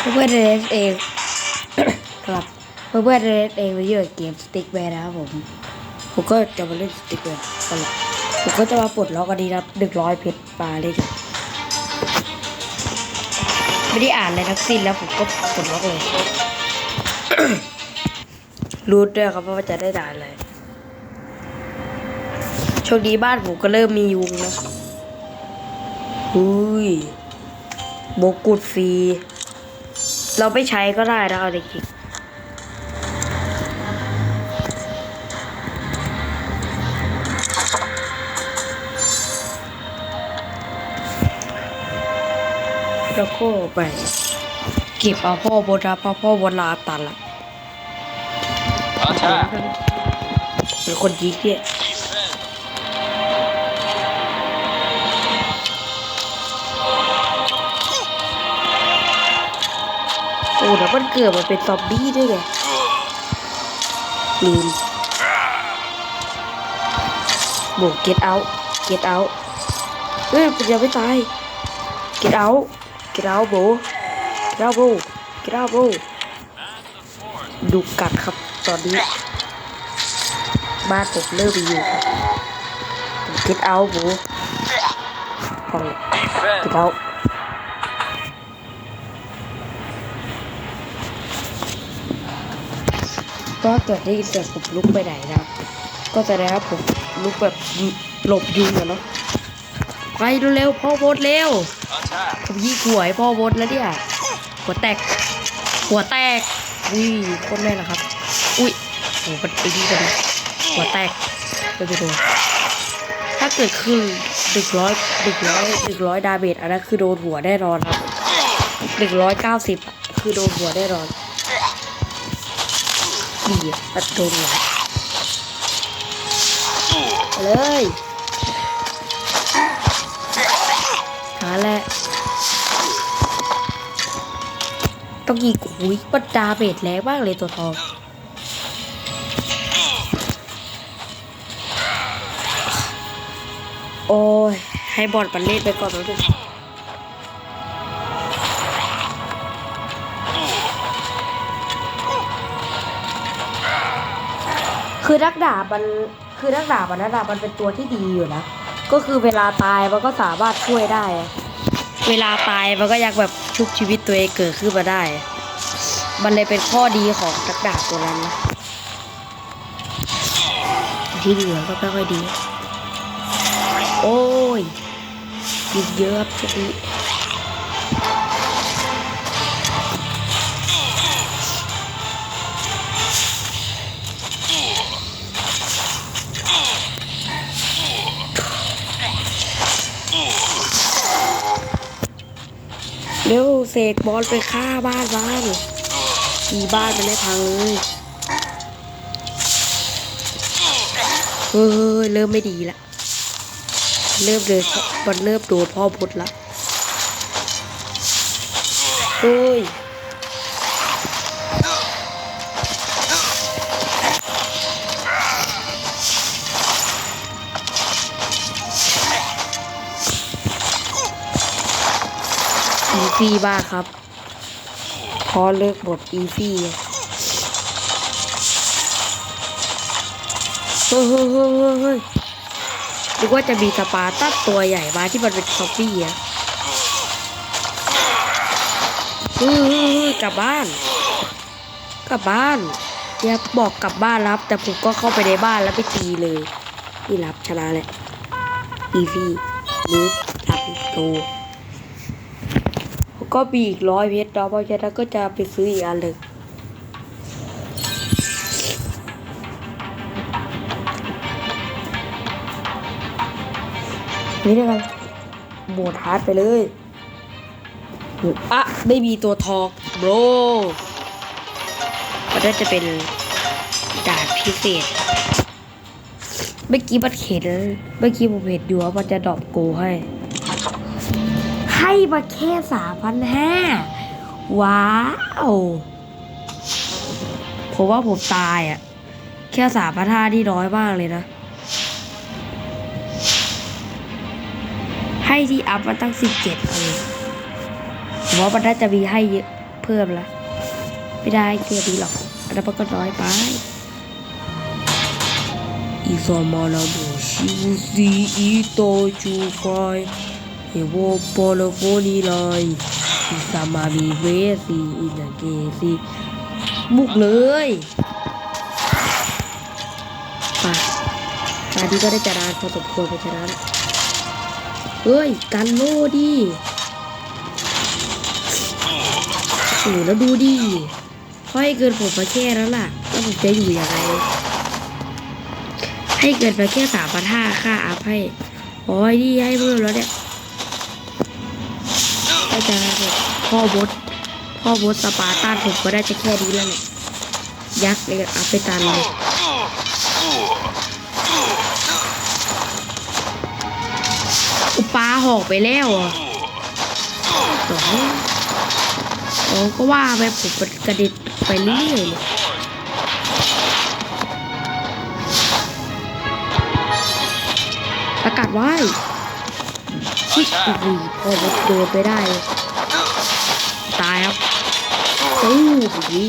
เพื่อนเรสเองครับเพื่อนๆเรสเองมาอยู่กับเกมสติ๊กแวร์นะครับผม ผมก็จะมาเล่นสติ๊กแวร์กันแหละผมก็จะมาปลดล็อกอันนี้นะหนึ่งร้อยเพชรปลาเลยกันไม่ได้อ่านอะไรทั้งสิ้นแล้วผมก็ปลดล็อกเลยรู้ด้วยครับว่าจะได้ด่านอะไรโชคดีบ้านผมก็เริ่มมียุงนะอุ้ยโบกุดฟรี เราไม่ใช้ก็ได้นะเอาจริงๆแล้วก็ไปเก็บเอาพ่อบนรับพ่อพ่อบนลาตันละ Attack! เป็นคนยิงเนี่ย อ้แล้วมันเกิดมาเป็นซอมบี้ด้วยไงลืมโบเก็ตเอาเก็ตเอาเอ้ยมันยังไม่ตายเก็ตเอาเก็ตเอาโบเก็ตเอาโบเก็ตเอาโบดูกัดครับตอนนี้บ้านผมเริ่มมีอยู่ครับเก็ตเอาโบฟังเก็ต Defend! เอา ก็เกิดได้ยินเสียงผมลุกไปไหนนะครับ ก็แสดงว่าผมลุกแบบหลบยุงอะเนาะไปเร็วๆพ่อโบดเร็วผมยิงหวยพ่อโบดแล้วเนี่ยหัวแตก หัวแตกอุ้ยคนแม่นะครับ อุ้ยโอ้มันไปยิงกันนหัวแตกไปไปโดนถ้าเกิดคือหนึ่งร้อยหนึ่งร้อยหนึ่งร้อยดาเมจอันนั้นคือโดนหัวแน่นอนครับหนึ่งร้อยเก้าสิบคือโดนหัวแน่นอน ดีอะตัดโดนหัวเลยหาแหละต้องยิงอุ้ยปัดดาเบดแรงมากเลยตัวทองโอ้ย ให้บอลมันเล่นไปก่อนแล้วดิ คือนักดาบมันคือนักดาบมันนักดาบมันเป็นตัวที่ดีอยู่นะก็คือเวลาตายมันก็สามารถช่วยได้ เวลาตายมันก็ยังแบบชุบชีวิตตัวเองเกิดขึ้นมาได้ มันเลยเป็นข้อดีของนักดาบตัวนั้นนะที่เหลือก็ไม่ค่อยดี โอ้ยยิงเยอะครับช่วงนี้ เร็วเสกบอลไปฆ่าบ้านบ้านมีบ้านมันได้พังเลยเฮ้ยเริ่มไม่ดีละ เริ่มเดินมันเริ่มโดนพ่อพุดละเฮ้ย อีฟี่บ้าครับพอเลิกบทอีฟี่เฮ้ยเฮ้ยเฮ้ยเฮ้ยนึกว่าจะมีสปาร์ตัสตัวใหญ่มาที่มันเป็นซอมบี้อะเฮ้ยเฮ้ยเฮ้ยกลับบ้าน กลับบ้านอย่าบอกกลับบ้านรับ แต่ผมก็เข้าไปในบ้านแล้วไปตีเลยนี่รับชนะแหละอีฟี่ลูกทันโต ก็มีอีกร้อยเพชรเนาะเพราะฉะนั้นก็จะไปซื้ออีกอันเลยนี่ด้กันโบดฮาร์ดไปเลยอะไม่มีตัวทองโบรก็น่าจะเป็นด่านพิเศษ เมื่อกี้มันเห็นเมื่อกี้ผมเห็นอยู่ว่ามันจะดรอปโกให้ ให้มาแค่สามพันห้าว้าว ผมว่าผมตายอะ่ะ แค่สามพันห้าที่น้อยมากเลยนะ ให้ที่อัพมาตั้งสิบเจ็ดเลยผมว่ามันน่าจะมีให้เยอะเพิ่มละไม่ได้แค่นี้หรอกอันนั้นมันก็น้อยไปอีซอมานาโดชิวซีอีโตจูไฟ เฮโวโปโลโฟนีลอีซามามีเวซีอินาเกซีบุกเลยไปตอนนี้ก็ได้จะรานพอสมควรเพราะฉะนั้นเฮ้ย กันโลดิโอ้แล้วดูดิเขาให้เกินผมมาแค่นั้นล่ะ แล้วผมจะอยู่ยังไง ให้เกินไปแค่สามพันห้าค่าอัพให้โอ้ยนี่ให้เพิ่มแล้วเนี่ย ก็จะพ่อบดพ่อบดสปาร์ตันผมก็ได้จะแค่นี้แล้วเนี่ยยักษ์เลยอัพไปตันเลยอุปาหอกไปแล้วเหรอะสองโอ้ก็ว่าไปผมมันกระเด็นไปเรื่อยเลยประกาศไว้ ชิโอ้โหพอรถโดนไปได้ ตายครับตู้อย่างนี้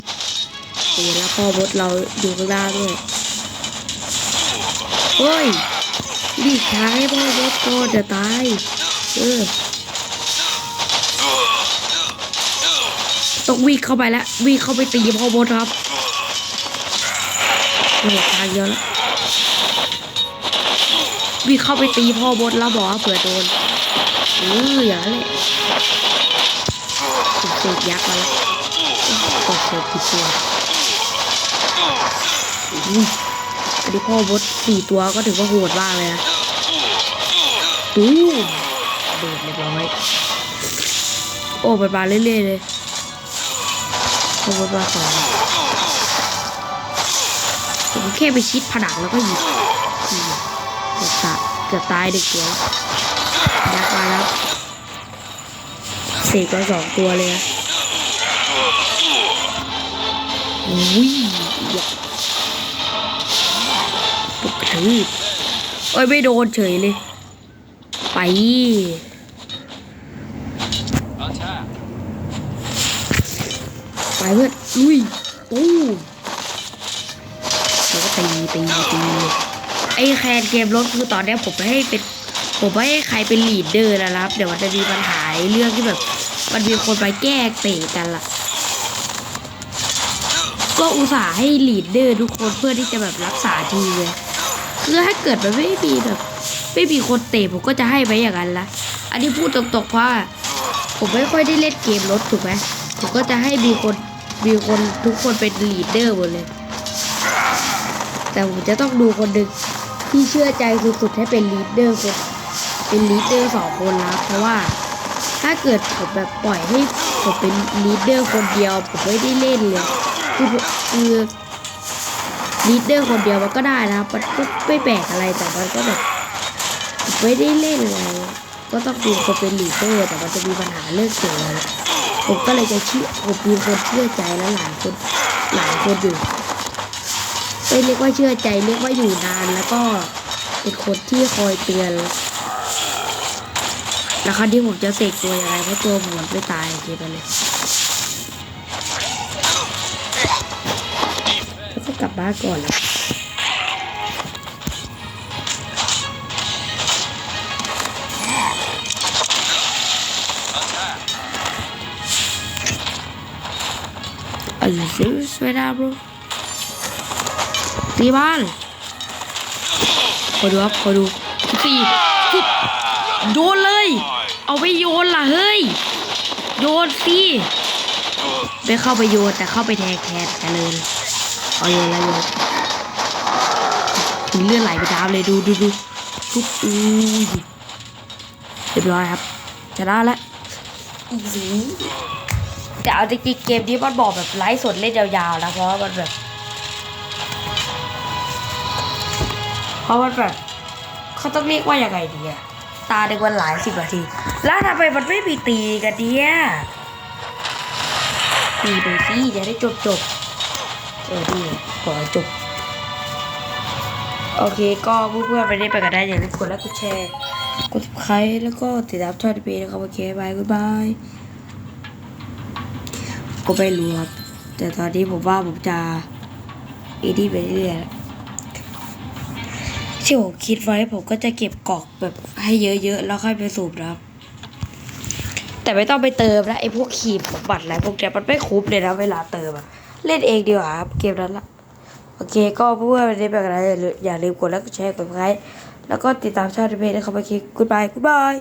เห็นแล้วพ่อรถเราอยู่ข้างล่างด้วยเฮ้ยดีช้าให้พ่อรถก็จะตาย เออต้องวิ่งเข้าไปแล้ววิ่งเข้าไปตีพ่อรถครับโอ้ทางเยอะแล้ววิ่งเข้าไปตีพ่อบดแล้วบอกว่าเผื่อโดน เอออย่างนั้นแหละถูกเสกยักษ์มาแล้วโอ้โหผิดตัวอุ้ยอันนี้พ่อบดสี่ตัวก็ถือว่าโหดมากเลยนะตู้มโดดเรียบร้อยโอ้ไปบาเรื่อยๆเลยพ่อบดมาสองผมแค่ไปชิดผนังแล้วก็หยิบเกือบตายเกือบตายเด็กตัวยักษ์มาแล้วเสกมาสองตัวเลยนะอุ้ยปุกกระทืเอ้ย ไม่โดนเฉยเลย ไป ไปเพื่อนลุยตู้แล้วก็ตีตีตีไอ้แคนเกมรถคือตอนนี้ผมไม่ให้เป็นผมไม่ให้ใครเป็นลีดเดอร์นะครับ เดี๋ยวมันจะมีปัญหาเรื่องที่แบบ มันมีคนไปแก้เตะกันล่ะ ก็อุตส่าห์ให้ลีดเดอร์ทุกคนเพื่อที่จะแบบรักษาทีเลยคือถ้าเกิดมันไม่มีแบบ ไม่มีคนเตะผมก็จะให้ไปอย่างนั้นละอันนี้พูดตรงๆเพราะว่า ผมไม่ค่อยได้เล่นเกมรถถูกไหมผมก็จะให้มีคนมีคนทุกคนเป็นลีดเดอร์หมดเลย แต่ผมจะต้องดูคนหนึ่งที่เชื่อใจสุดๆให้เป็นลีดเดอร์คนเป็นลีดเดอร์สองคนนะเพราะว่า ถ้าเกิดผมแบบปล่อยให้ผมเป็นลีดเดอร์คนเดียว ผมไม่ได้เล่นเลยคือคือลีดเดอร์คนเดียวมันก็ได้นะมันก็ไม่แปลกอะไรแต่มันก็แบบไม่ได้เล่นเลยก็ต้องดูคนเป็นลีดเดอร์แต่มันจะมีปัญหาเรื่องเสียงผมก็เลยจะเชื่อผมมีคนเชื่อใจแล้วหลายคนหลายคนอยู่ไม่เรียกว่าเชื่อใจเรียกว่าอยู่นานแล้วก็เป็นคนที่คอยเตือน แล้วคราวนี้ผมจะเสกตัวยังไงเพราะตัวผมมันไม่ตายโอเคไปเลยแล้วก็กลับบ้านก่อนแล้วอายุซิสเวลา bro ตีบ้านคอยดูครับคอยดูสี่ปุ๊บโยนเลย เอาไปโยนล่ะเฮ้ย โยนสิไม่เข้าไปโยนแต่เข้าไปแทงแทนกันเลยเอาโยนแล้วโยนมีเลือดไหลไปตามเลยดูดูดูทุบอุ้ยเรียบร้อยครับชนะล้วอีสีแต่เอาจริงเกมนี้มันบอกแบบไลฟ์สดเล่นยาวๆนะเพราะว่ามันแบบเพราะมันแบบเขาต้องเรียกว่ายังไงดีอะ ตาในวันหลายสิบนาที แล้วทำไมมันไม่มีตีกันเนี่ยตีไปสิจะได้จบจบเออดีขอจบ โอเค ก็เพื่อนๆไปได้ไปกันได้อย่าลืมกดไลค์กดแชร์ กด subscribe แล้วก็ติดตามช่องทีพีนะครับโอเคบาย goodbye ก็ไม่รู้ครับแต่ตอนนี้ผมว่าผมจะอีนี่ไปเรื่อยๆ ที่ผมคิดไว้ผมก็จะเก็บกรอกแบบให้เยอะๆแล้วค่อยไปสูบนะครับ แต่ไม่ต้องไปเติมนะไอ้พวกขีดบัตรอะไรพวกเนี้ยมันไม่คุ้มเลยนะเวลาเติมอะเล่นเองดีกว่าครับเกมนั้นละโอเค ก็เพื่อวันนี้เป็นอะไรอย่าลืมกดไลค์กดแชร์กดไลค์แล้วก็ติดตามช่องเพจนะครับโอเคกูดบายกูดบาย